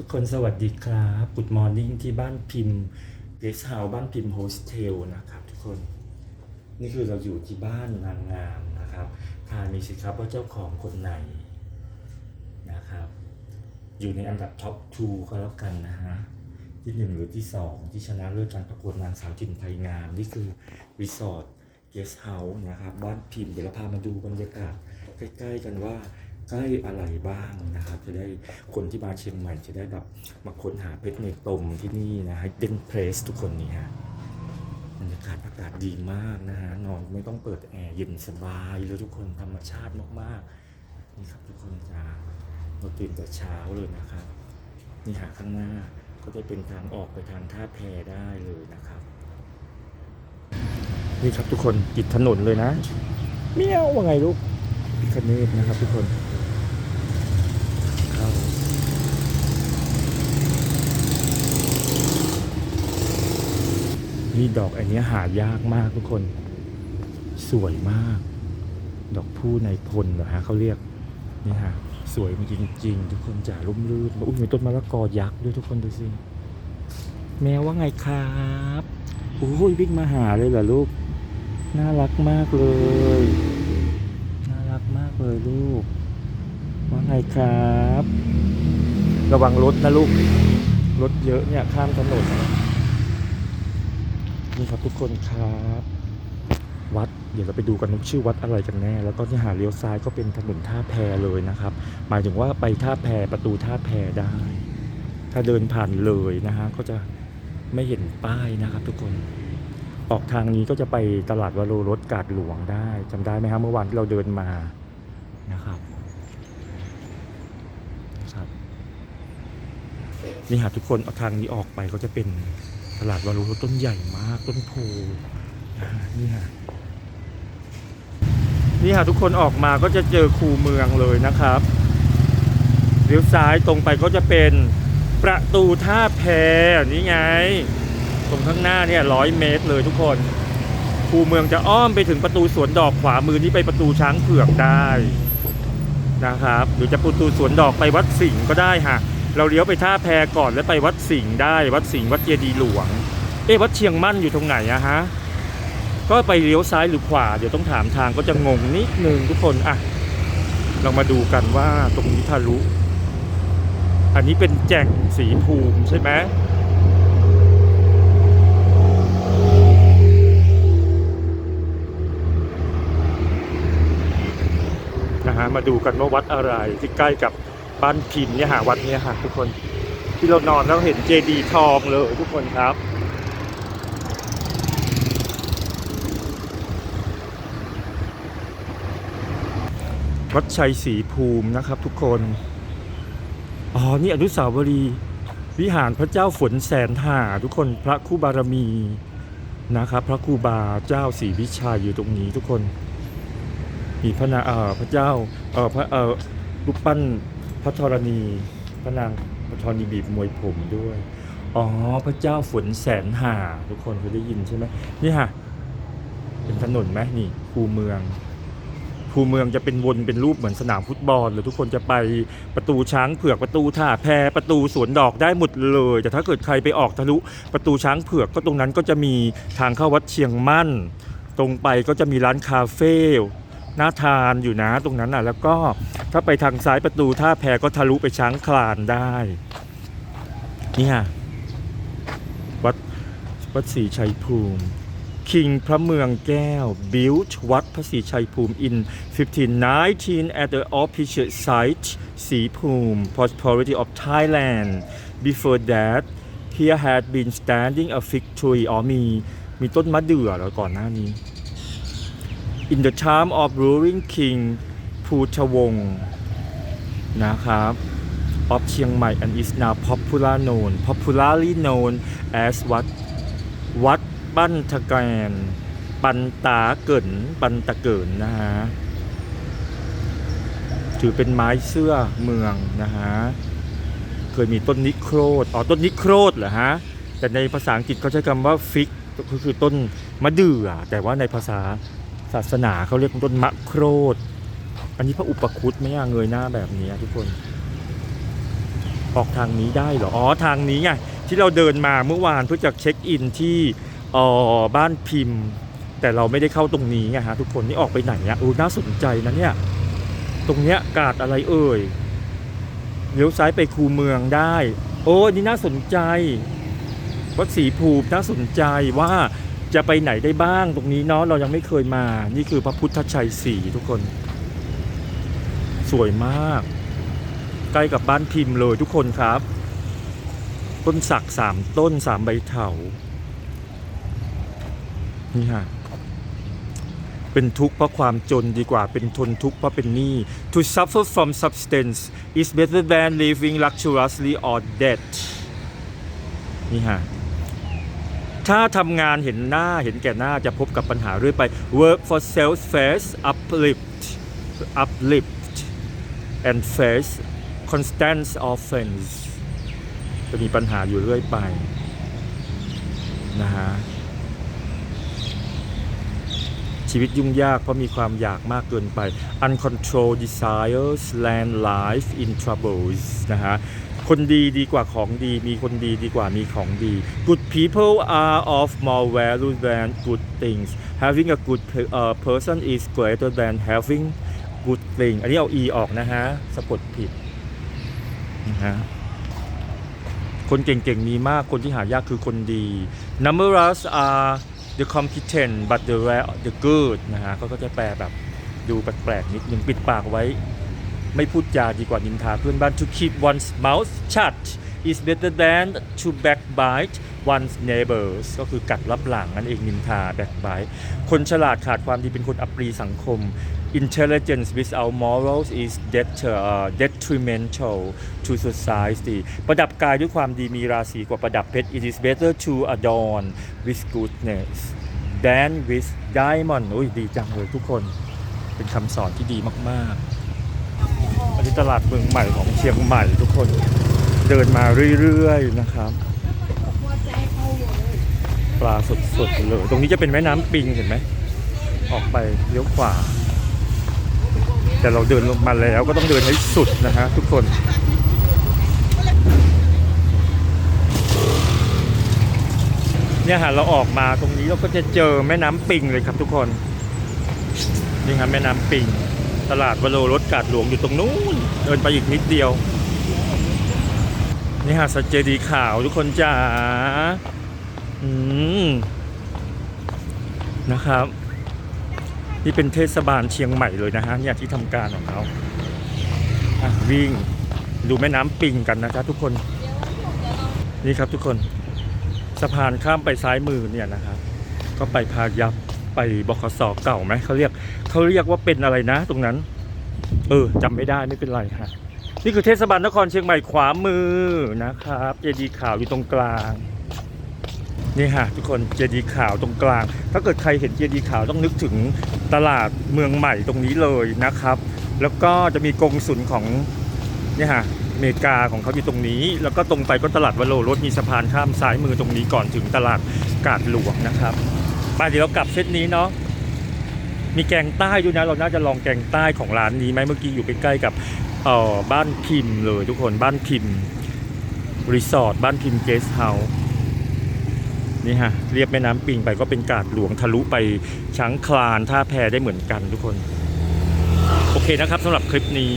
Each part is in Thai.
ทุกคนสวัสดีครับ Good Morning ที่บ้านพิมพ์เกสเฮาบ้านพิมพ์โฮสเทลนะครับ ทุกคน นี่คือเราอยู่ที่บ้านนางงามนะครับทายมีสิครับว่าเจ้าของคนไหนนะครับ อยู่ในอันดับท็อป2ก็แล้วกันนะฮะที่หนึ่งหรือที่สองที่ชนะเลิศการประกวดนางสาวจินไทยงาม นี่คือรีสอร์ทเกสเฮาส์นะครับ บ้านพิมพ์เดี๋ยวเราพามาดูบรรยากาศใกล้ ๆ กันว่า ใกล้อะไรบ้างนะครับ จะได้คนที่มาเชียงใหม่จะได้แบบมาค้นหาเพชรในตมที่นี่นะฮะเดนเพรสทุกคนนี่ฮะบรรยากาศอากาศดีมากนะฮะนอนไม่ต้องเปิดแอร์เย็นสบายเลยทุกคนธรรมชาติมากๆนี่ครับทุกคนจ้าเราตื่นแต่เช้าเลยนะครับ นี่หาข้างหน้าก็จะเป็นทางออกไปทางท่าแพได้เลยนะครับ นี่ครับทุกคนติดถนนเลยนะเมี้ยวว่าไงลูกพิคเนตนะครับทุกคนเข้า นี่ดอกอันนี้หายากมากทุกคน สวยมาก ดอกผู้ในพลเหรอฮะเขาเรียกนี่ฮะสวยจริงๆ ทุกคนจ๋าร่มรื่นอุ้ยมีต้นมะละกอยักษ์ด้วยทุกคนดูสิแมวว่าไงครับโอ้ยวิ่งมาหาเลยเหรอลูก น่ารักมากเลย น่ารักมากเลยลูก ว่าไงครับ ระวังรถนะลูก รถเยอะเนี่ยข้ามถนน นี่ครับทุกคนครับวัดเดี๋ยวเราไปดูกันว่าชื่อวัดอะไรกันแน่ แล้วก็ที่หาเลี้ยวซ้ายก็เป็นถนนท่าแพเลยนะครับ หมายถึงว่าไปท่าแพประตูท่าแพได้ ถ้าเดินผ่านเลยนะฮะก็จะไม่เห็นป้ายนะครับ ทุกคน ออกทางนี้ก็จะไปตลาดวโรรสกาดหลวงได้จำได้ไหมครับเมื่อวานที่เราเดินมานะครับนะครับนี่ฮะทุกคนเอาทางนี้ออกไปก็จะเป็น ตลาดวโรรสต้นใหญ่มากต้นโพนี่ฮะนี่ฮะทุกคนออกมาก็จะเจอคูเมืองเลยนะครับเลี้ยวซ้ายตรงไปก็จะเป็นประตูท่าแพนี่ไง ตรงข้างหน้าเนี่ยร้อยเมตรเลยทุกคนคูเมืองจะอ้อมไปถึงประตูสวนดอกขวามือนี่ไปประตูช้างเผือกได้นะครับ หรือจะประตูสวนดอกไปวัดสิงห์ก็ได้ฮะ เราเลี้ยวไปท่าแพก่อนแล้วไปวัดสิงห์ได้ วัดสิงห์วัดเจดีหลวง เอ๊ะวัดเชียงมั่นอยู่ตรงไหนอะฮะ ก็ไปเลี้ยวซ้ายหรือขวา เดี๋ยวต้องถามทางก็จะงงนิดนึงทุกคนอะเรามาดูกันว่าตรงนี้ทะลุ อันนี้เป็นแจ่งสีภูมิใช่ไหมนะฮะมาดูกันว่าวัดอะไรที่ใกล้กับ บ้านพิมพ์เนี่ยหาวัดเนี่ยฮะทุกคนที่เรานอนแล้วเห็นเจดีย์ทองเลยทุกคนครับ วัดชัยศรีภูมินะครับทุกคน อ๋อ นี่อนุสาวรีย์วิหารพระเจ้าฝนแสนหาทุกคนพระคู่บารมีนะครับ พระครูบาเจ้าศรีวิชัยอยู่ตรงนี้ทุกคน มีพระนาเอ่อพระเจ้าเออพระเออรูปปั้น ระธรณีพระนางพระธรณีบีบมวยผมด้วย อ๋อ พระเจ้าฝนแสนหาทุกคนเคยได้ยินใช่ไหมนี่ฮะเป็นถนนไหมนี่คูเมืองคูเมืองจะเป็นวนเป็นรูปเหมือนสนามฟุตบอลหรือทุกคนจะไปประตูช้างเผือกประตูท่าแพประตูสวนดอกได้หมดเลย แต่ถ้าเกิดใครไปออกทะลุประตูช้างเผือกก็ตรงนั้นก็จะมีทางเข้าวัดเชียงมั่น ตรงไปก็จะมีร้านคาเฟ่ น่าทานอยู่นะตรงนั้นอะ แล้วก็ถ้าไปทางซ้ายประตูท่าแพก็ทะลุไปช้างคลานได้นี่ฮะวัดวัดศรีชัยภูมิ คิงพระเมืองแก้ว built วัดพระศรีชัยภูมิ in 1519 at the official site ศรีภูมิ prosperity of Thailand before that here had been standing a fig tree อ๋อมีมีต้นมะเดื่อแล้วก่อนหน้านี้ in the time of ruling king ภูทวงศ์นะครับ of เชียงใหม่ and is now popular known popularly known as วัดวัดปั้นทะแกนปันตาเกินปันตะเกินนะฮะถือเป็นไม้เสื้อเมืองนะฮะเคยมีต้นนิโครดอ๋อต้นนิโครดเหรอฮะแต่ในภาษาอังกฤษเขาใช้คำว่าฟิกก็คือต้นมะเดื่อแต่ว่าในภาษาาสนาเขาเรียกต้นมะโครดอันนี้พระอุปคุตไหม่ย่าเงยหน้าแบบนี้ทุกคน ออกทางนี้ได้เหรอ อ๋อทางนี้ไงที่เราเดินมาเมื่อวานเพื่อจะเช็คอินที่ออบ้านพิมพ์ แต่เราไม่ได้เข้าตรงนี้ไงฮะทุกคนนี่ออกไปไหนอะอู้น่าสนใจนะเนี่ย ตรงเนี้ยกาดอะไรเอ่ยเลี้ยวซ้ายไปคูเมืองได้ โอ้นี่น่าสนใจ วัดศรีภูมิน่าสนใจว่า จะไปไหนได้บ้างตรงนี้เนาะเรายังไม่เคยมา นี่คือพระพุทธชัยศรีทุกคน สวยมาก ใกล้กับบ้านพิมพ์เลยทุกคนครับ ต้นสักสามต้นสามใบเถานี่ฮะเป็นทุกข์เพราะความจนดีกว่าเป็นทนทุกข์เพราะเป็นหนี้ to suffer from substance is better than living luxuriously or debt นี่ฮะ ถ้าทำงานเห็นหน้าเห็นแก่หน้าจะพบกับปัญหาเรื่อยไป work for self face uplift uplift and face constant offense จะมีปัญหาอยู่เรื่อยไปนะฮะชีวิตยุ่งยากเพราะมีความอยากมากเกินไป uncontrolled desires land life in troubles นะฮะ คนดีดีกว่าของดี มีคนดีดีกว่ามีของดี good people are of more value than good things having a good pe- uh, person is greater than having good thing อันนี้เอา e ออกนะฮะ สะกดผิดนะฮะคนเก่งๆมีมากคนที่หายากคือคนดี numerous are the competent but the rare the good นะฮะก็จะแปลแบบดูแปลกๆนิดนึงปิดปากไว้ ไม่พูดจาดีกว่านินทาเพื่อนบ้าน to keep one's mouth shut is better than to backbite one's neighbors ก็คือกัดรับหลังนั่นเองนินทา backbite คนฉลาดขาดความดีเป็นคนอัปรีสังคม intelligence without morals is detr- uh, detrimental to society ประดับกายด้วยความดีมีราศีกว่าประดับเพชร it is better to adorn with goodness than with diamond อุ้ยดีจังเลยทุกคน เป็นคำสอนที่ดีมาก ๆ อันนี้ตลาดเมืองใหม่ของเชียงใหม่ทุกคนเดินมาเรื่อยๆนะครับ ปลาสดๆเลย ตรงนี้จะเป็นแม่น้ำปิงเห็นไหม ออกไปเลี้ยวขวา แต่เราเดินลงมาแล้วก็ต้องเดินให้สุดนะฮะทุกคนเนี่ยฮะเราออกมาตรงนี้เราก็จะเจอแม่น้ำปิงเลยครับทุกคนนี่ครับแม่น้ำปิง ตลาดวโรรถกาดหลวงอยู่ตรงนู้น เดินไปอีกนิดเดียว นี่ฮะสเจดีขาวทุกคนจ๋าอืมนะครับ นี่เป็นเทศบาลเชียงใหม่เลยนะฮะเนี่ยที่ทำการของเขาวิ่งดูแม่น้ำปิงกันนะครับทุกคน นี่ครับทุกคน สะพานข้ามไปซ้ายมือเนี่ยนะครับ ก็ไปพายัพ ไปบขสเก่าไหมเขาเรียกเขาเรียกว่าเป็นอะไรนะ ตรงนั้น เออจำไม่ได้ไม่เป็นไรฮะนี่คือเทศบาลนครเชียงใหม่ขวามือนะครับเจดีขาวอยู่ตรงกลางนี่ฮะทุกคนเจดีขาวตรงกลาง ถ้าเกิดใครเห็นเจดีขาวต้องนึกถึงตลาดเมืองใหม่ตรงนี้เลยนะครับ แล้วก็จะมีกงสุลของนี่ฮะอเมริกาของเขาอยู่ตรงนี้ แล้วก็ตรงไปก็ตลาดวโรรถมีสะพานข้ามซ้ายมือตรงนี้ก่อนถึงตลาดกาดหลวงนะครับ ไปเดี๋ยวเรากลับเซตนี้เนาะมีแกงใต้ด้วยนะเราน่าจะลองแกงใต้ของร้านนี้ไหมเมื่อกี้อยู่ใกล้ๆกับเอ่อบ้านพิมพ์เลยทุกคนบ้านพิมพ์รีสอร์ทบ้านพิมพ์เกสเฮาส์นี่ฮะเรียบแม่น้ำปิงไปก็เป็นกาดหลวงทะลุไปช้างคลานท่าแพได้เหมือนกันทุกคน โอเคนะครับสำหรับคลิปนี้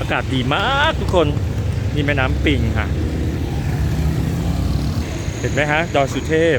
อากาศดีมากทุกคนนี่แม่น้ำปิงฮะเห็นไหมฮะดอยสุเทพ